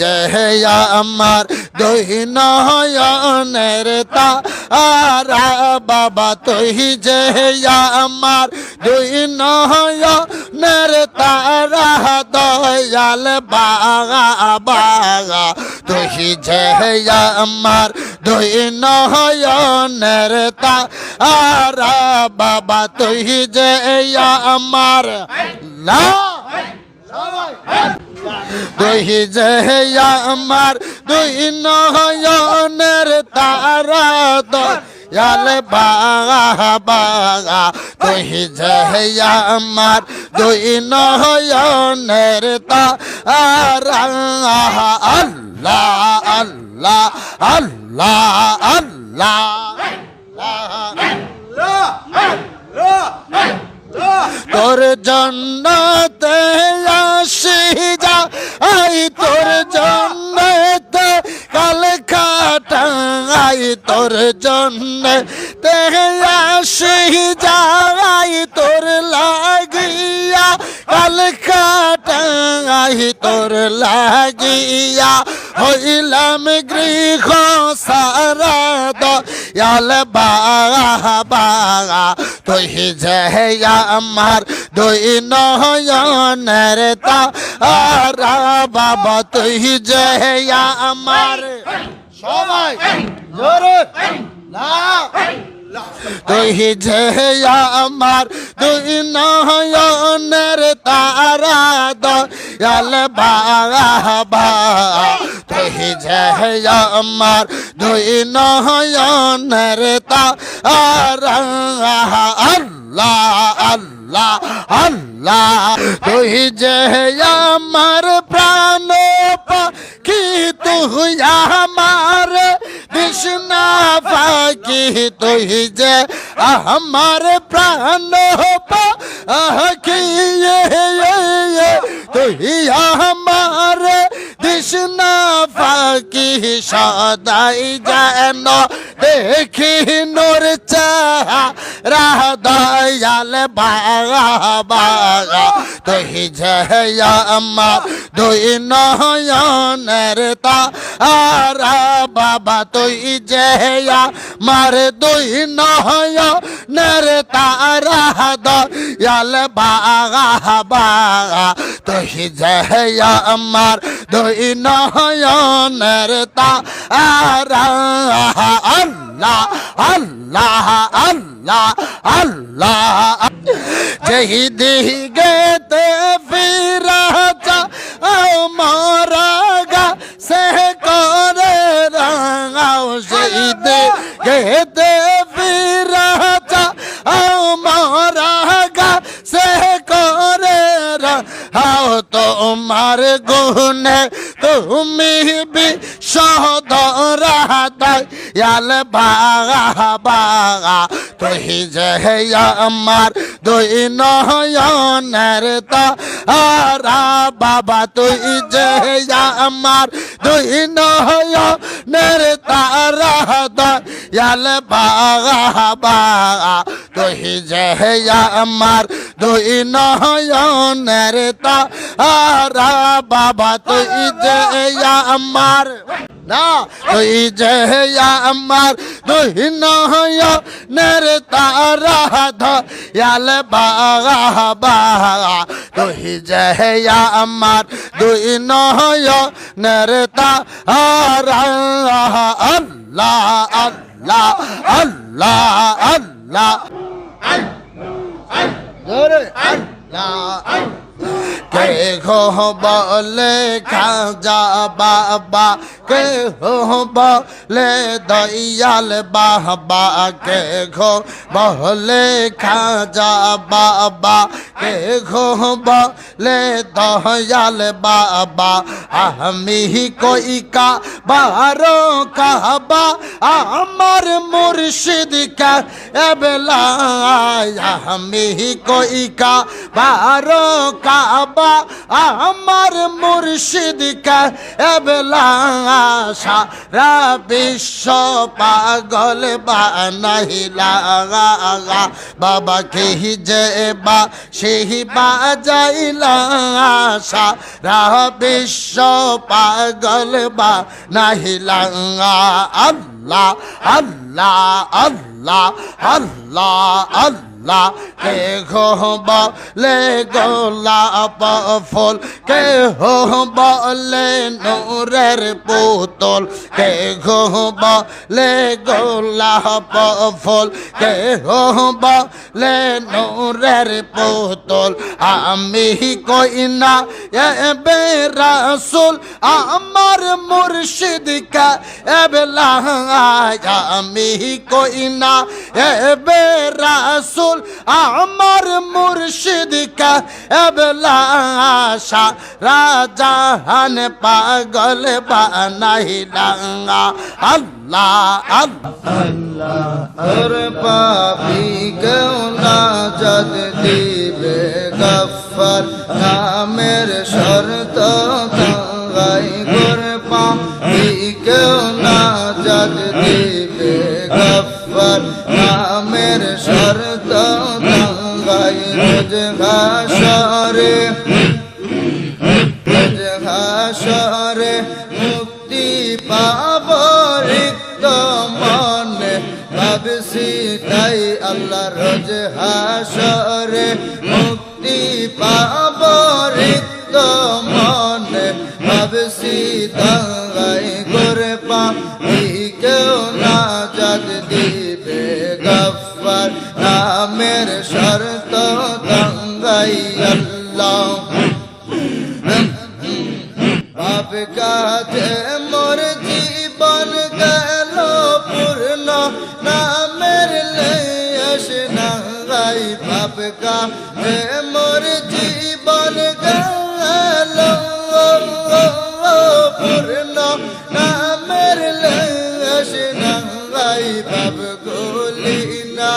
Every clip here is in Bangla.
যে আমার দুই নয়নের তারা বাবা, তুই যে আমার দুই নয়নের তারা, দয়াল বাগা বাগা। তুই যে আমার দুই নয়নের তারা বাবা, তুই যে আমার না। দুই যে আমার দুই নয়নের তারা দয়াল বাগা তুই যে আমার দুই নয়নের তারা, আল্লাহ আল্লাহ আল্লাহ আল্লাহ। তোর আসি যা, আই তোর জন্নতে, কাল খাটাই তোর জন্নতে আসি যাই তোর লাগিয়া, কাল খাটাই তোর লাগিয়া, হইলাম গৃহ সারা দয়াল বাগা বাগা, তুই যে আমার দুই নয়নের বাবা, তুই যে আমার। সবাই, জোরে, না তুই যে আমার দুই নয়নের তারা বাগা তুই যে আমার দুই নয়নের তারা। আল্লাহ আল্লাহ আল্লাহ। তুই যে আমার প্রাণ পাখি, তুই আমার কৃষ্ণা পাখি। তুই যে আমার প্রাণ পাখি তুই আমার কৃষ্ণা পাখি সদাই যেন দেখি নোর চাহ দয়াল বাগা বাগা তুই যে আমার দুই নয়নের তারা, বাবা, তুই যে আমার দুই নয়নের তারা দয়াল বাগা তুই যে আমার দুই নয়নের তারা আল্লাহ আল্লাহ আল্লাহ আল্লাহ। যেই দিগেতে ফিরা যা মারা গা সে করে রাঙাও। সেই দিগেতে ফিরা রাঙাও তোমার গুনে তুমি বিশদরা দয়াল বাগা বাগা, তুই যে আমার দুই নয়নের তারা বাবা তুই যে আমার দুই নয়নের তারা দয়াল বাগা বাগা, তুই যে আমার দুই নয়নের তারা বাবা তুই যে আমার। না তুই যে আমার দুই নয়নের তারা দয়াল বাগা বাগা তুই যে আমার দুই নয়নের তারা আল্লাহ আল্লাহ আল্লাহ আল্লাহ। জোরে আল্লাহ কে হো বলে খাজা বাবা কে হো বলে দয়াল বাবা কে হো বলে খাজা বাবা কে হো বলে দয়াল বাবা আমি কই কা বারো কাবা আমার মুর্শিদ কা এবলা আমি কই কা বারো কাবা আমার মুর্শিদ এবলা সারা বিশ্ব পাগল বানাইলা বাবা কে যে বা সে বাঁশি বাজাইলা সারা বিশ্ব পাগল বা নাহিলা আল্লাহ আল্লাহ আল্লাহ আল্লাহ আল্লাহ। কে হো বলে গোলাপ ফুল, কে হো বলে নূরের পুতুল, কে হো বলে গোলাপ ফুল, কে হো বলে নূরের পুতুল। আমি কই না এ বেরাসুল আমার মুর্শিদ কা এবলা আমি কই না এ বেরাসুল আমার মুর্শিদ কা এবলা রাজাহান পাগল বানাইলা আল্লাহ আল্লাহ আর পাপি যদ দিবে গফর নামের শর্ত গাই গোর পাপি যদ দিবে নামের শর্ত রোজ ঘাসরে ঘাসরে মুক্তি পাব রিক্ত মনে। ভাবছি তাই আল্লাহ রোজ হাসরে। মুক্তি পাব রিক্ত মনে। ভাবছি তাই নামের শর্ত দঙ্গাই আল্লাহ বাপ কাছে মোর জীবন গেল পূর্ণ নামের লেশ নাঙ্গাই বাপ কাছে মোর জীবন গেল পূর্ণ নামের লেশ নাঙ্গাই বাপ গলি না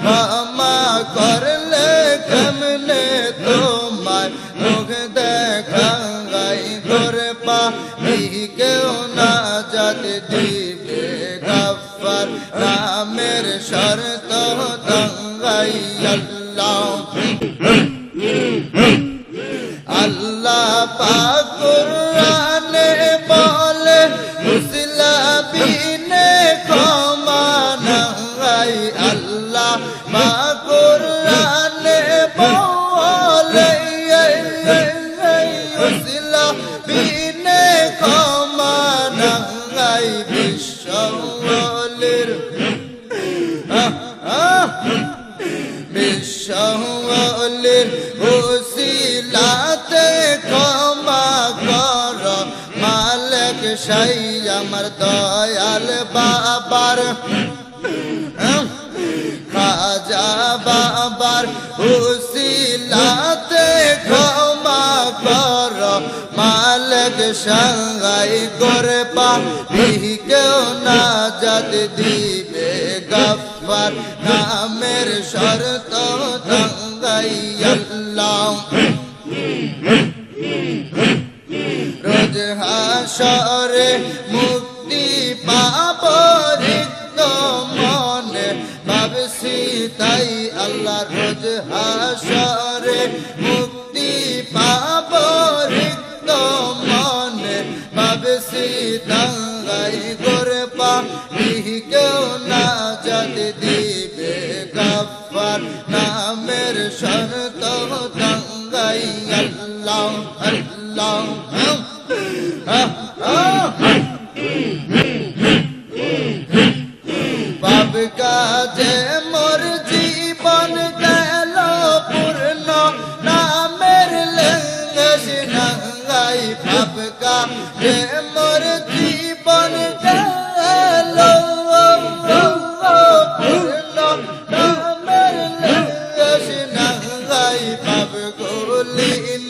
ক্ষমা করলে কেমনে তোমায় মুখ দেখাই? করে পা কেউ না যাত দিবে গফর নামের শর্ত দঙ্গাই। আল্লাহ আল্লাহ পাকুরানে খাজা বাবার উসিলাতে ক্ষমা কর। মালিক সাঙ্গাই করে পা কেউ না যাদ দিবে গফার নামের শর্ত দঙ্গাই আল্লাহ। রোজ হাসরে মুক্তি তাই আল্লাহ রোজ হাসরে মুক্তি পাব রিক্ত মনে। ভাবছি দাঙ্গাই করে পা কেউ না যাদ দিবে গফার নামের শর্ত দঙ্গাই আল্লাহ।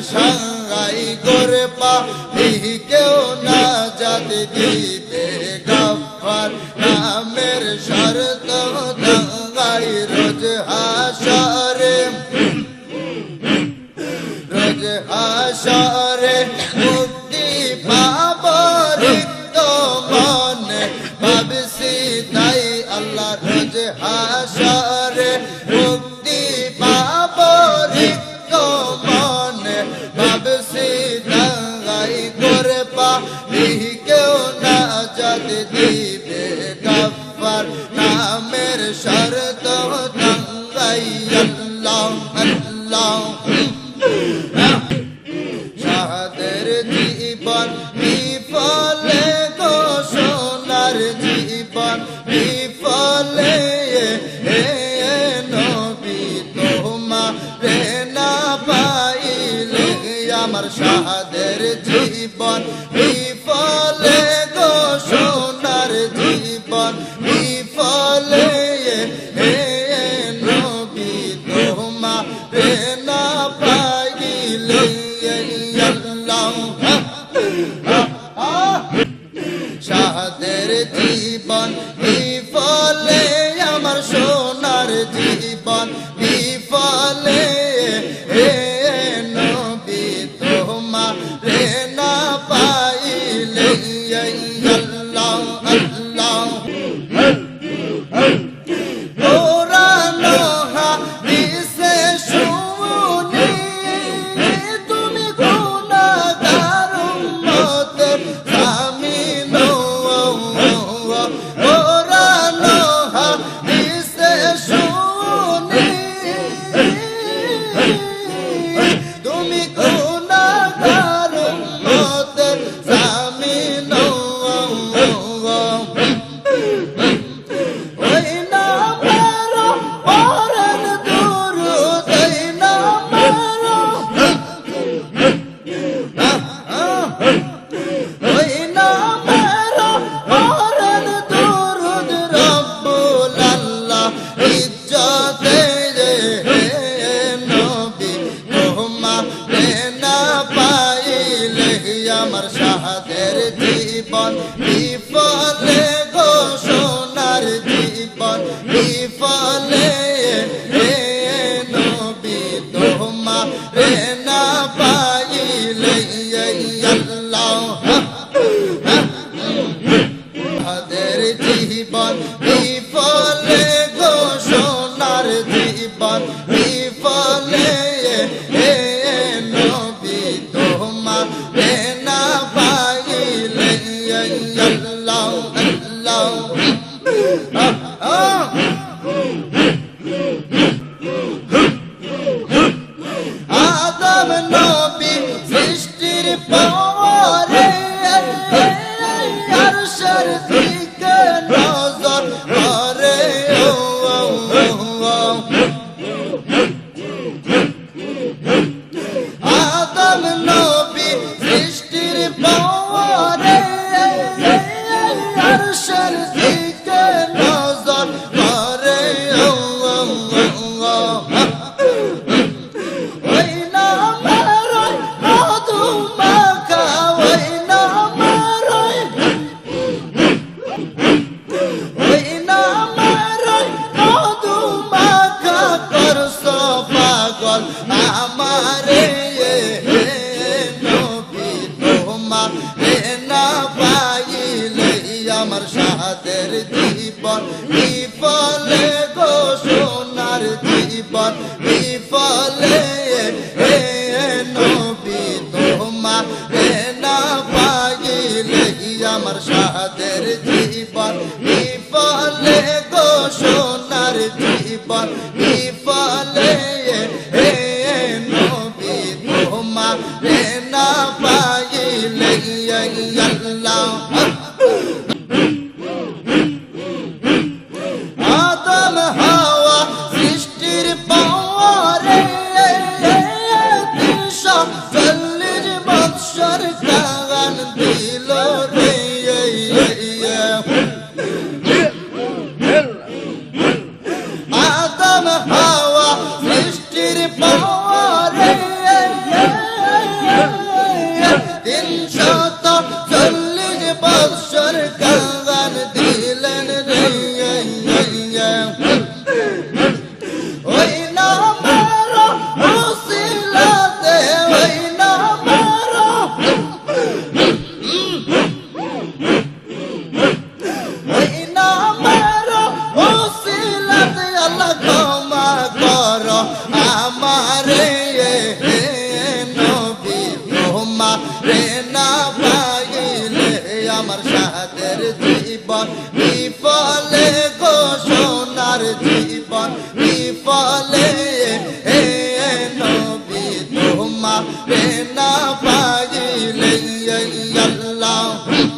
মালক করে আল্লাহ জীবন لینا پائی نہیں اللہ Long.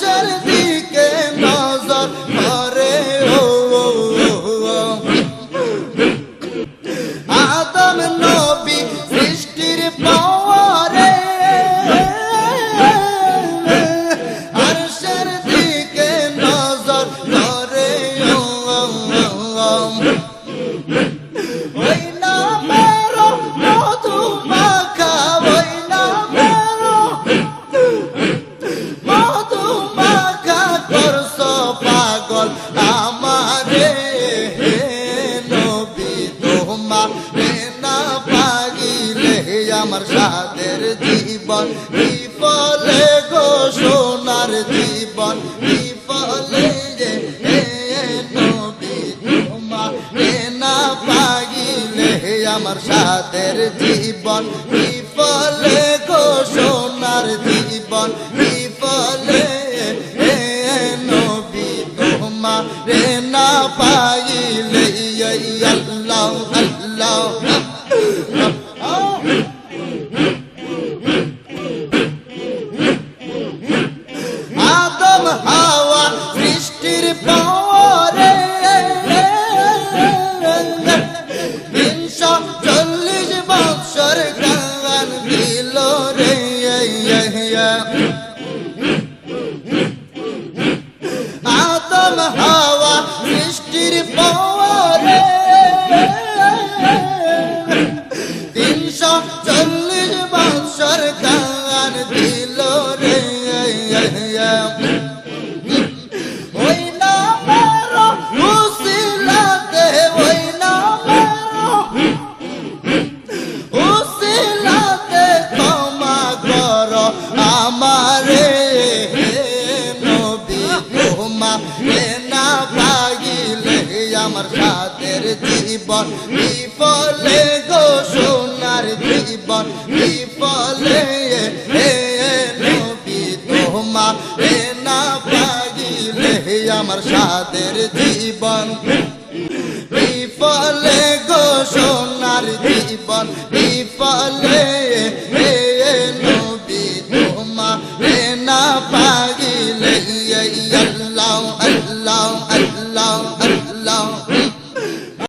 shouldn't be. আমার সাদের জীবন? বিফলে গো সোনার জীবন। বিফলে আমার সাদের জীবন? জীবন। বিফলে গো সোনার জীবন। বিফলে হে নবী তোমা হে না পাগিলে আমার সাদের জীবন। বিফলে গো সোনার জীবন।